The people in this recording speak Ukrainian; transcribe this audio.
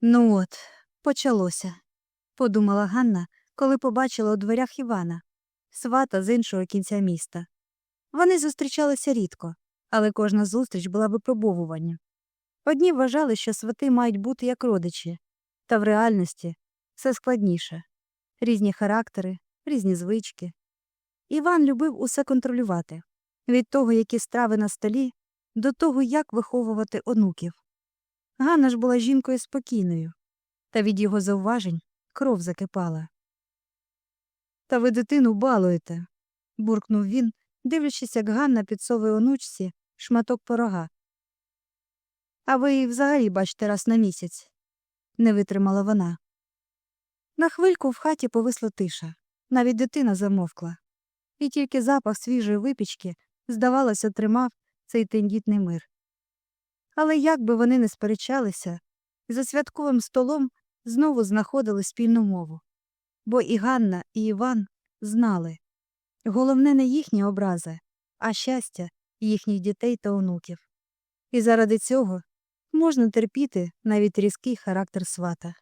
Ну от, почалося, подумала Ганна, коли побачила у дверях Івана, свата з іншого кінця міста. Вони зустрічалися рідко, але кожна зустріч була випробовуванням. Одні вважали, що свати мають бути як родичі, та в реальності все складніше різні характери, різні звички. Іван любив усе контролювати від того, які страви на столі, до того, як виховувати онуків. Ганна ж була жінкою спокійною, та від його зауважень кров закипала. Та ви дитину балуєте, буркнув він, дивлячись, як Ганна підсовує онучці шматок порога. А ви її взагалі бачите раз на місяць, не витримала вона. На хвильку в хаті повисла тиша, навіть дитина замовкла, і тільки запах свіжої випічки, здавалося, тримав цей тендітний мир. Але як би вони не сперечалися, за святковим столом знову знаходили спільну мову. Бо і Ганна, і Іван знали головне не їхні образи, а щастя їхніх дітей та онуків. І заради цього можна терпіти навіть різкий характер свата.